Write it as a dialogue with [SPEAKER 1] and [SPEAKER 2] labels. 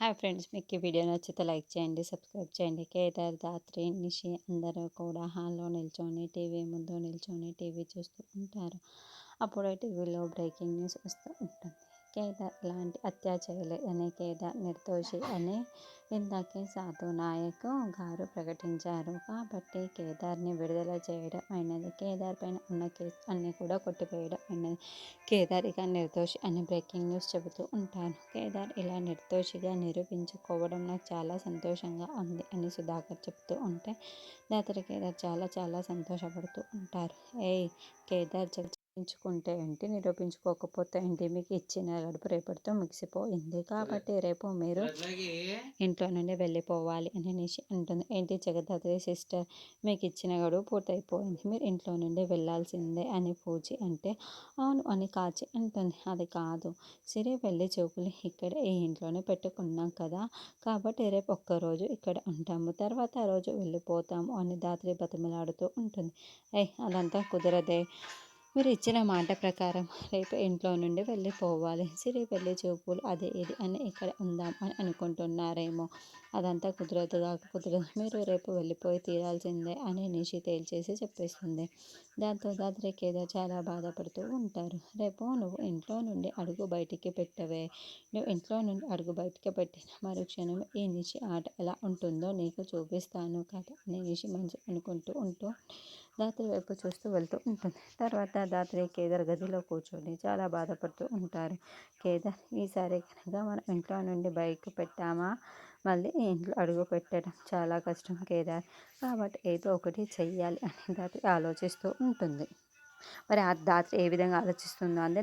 [SPEAKER 1] Hi friends మీకు ఈ video నచ్చితే లైక్ చేయండి సబ్స్క్రైబ్ చేయండి. కేదార్ దాత్రి నిషి అందరూ కూడా హాల్లో నిల్చొని టీవీ ముందు నిల్చొని టీవీ చూస్తూ ఉంటారు. అప్పుడే టీవీలో బ్రేకింగ్ న్యూస్ వస్తూ ఉంటుంది. కేదార్ లాంటి అత్యాచారులు అనే కేదార్ నిర్దోషి అనే ఇందాకే సాధు నాయక్ గారు ప్రకటించారు. కాబట్టి కేదార్ని విడుదల చేయడం అయినది కేదార్ పైన ఉన్న కేసు అన్నీ కూడా కొట్టివేయడం అయినది. కేదార్ ఇక నిర్దోషి అని బ్రేకింగ్ న్యూస్ చెబుతూ ఉంటాను కేదార్ ఇలా నిర్దోషిగా నిరూపించుకోవడం నాకు చాలా సంతోషంగా ఉంది అని సుధాకర్ చెప్తూ ఉంటే దాతరి కేదార్ చాలా చాలా సంతోషపడుతూ ఉంటారు. ఏయ్ కేదార్ జగ్ నిరూపించుకుంటే ఏంటి నిరూపించుకోకపోతే ఏంటి మీకు ఇచ్చిన గడుపు రేపటితో ముగిసిపోయింది. కాబట్టి రేపు మీరు ఇంట్లో నుండి వెళ్ళిపోవాలి అని నిషి అంటుంది. ఏంటి జగదాత్రి సిస్టర్? మీకు ఇచ్చిన గడువు పూర్తయిపోయింది. మీరు ఇంట్లో నుండి వెళ్ళాల్సిందే అని పూజి అంటే అవును అని కాచి అంటుంది. అది కాదు. సిరి వెళ్ళి చూపులు ఇక్కడ ఈ ఇంట్లోనే పెట్టుకున్నాం కదా. కాబట్టి రేపు ఒక్కరోజు ఇక్కడ ఉంటాము. తర్వాత రోజు వెళ్ళిపోతాము అని దాత్రి బతిమలాడుతూ ఉంటుంది. ఏ అదంతా కుదరదే. మీరు ఇచ్చిన మాట ప్రకారం రేపు ఇంట్లో నుండి వెళ్ళిపోవాలి. సిరి పెళ్ళి చూపులు అదే ఇది అని ఇక్కడ ఉందాం అని అనుకుంటున్నారేమో. అదంతా కుదరదు కాక కుదరదు. మీరు రేపు వెళ్ళిపోయి తీరాల్సిందే అని నిషి తేల్చేసి చెప్పేస్తుంది దాంతో దాద్రికి ఏదో చాలా బాధపడుతూ ఉంటారు. రేపు నువ్వు ఇంట్లో నుండి అడుగు బయటికి పెట్టవే. నువ్వు ఇంట్లో నుండి అడుగు బయటికి పెట్టిన మరుక్షణం ఈ నిషి ఆట ఎలా ఉంటుందో నీకు చూపిస్తాను కదా అని నిషి మంచి అనుకుంటూ ఉంటూ దాత్రి వైపు చూస్తూ వెళ్తూ ఉంటుంది. తర్వాత దాత్రి కేదార్ గదిలో కూర్చొని చాలా బాధపడుతూ ఉంటారు. కేదార్ ఈసారి కనుక మనం ఇంట్లో నుండి బైక్ పెట్టామా? మళ్ళీ ఇంట్లో అడుగు పెట్టడం చాలా కష్టం కేదార్. కాబట్టి ఏదో ఒకటి చెయ్యాలి అని దాత్రి ఆలోచిస్తూ ఉంటుంది. మరి ఆ దాత్రి ఏ విధంగా ఆలోచిస్తుందో అంటే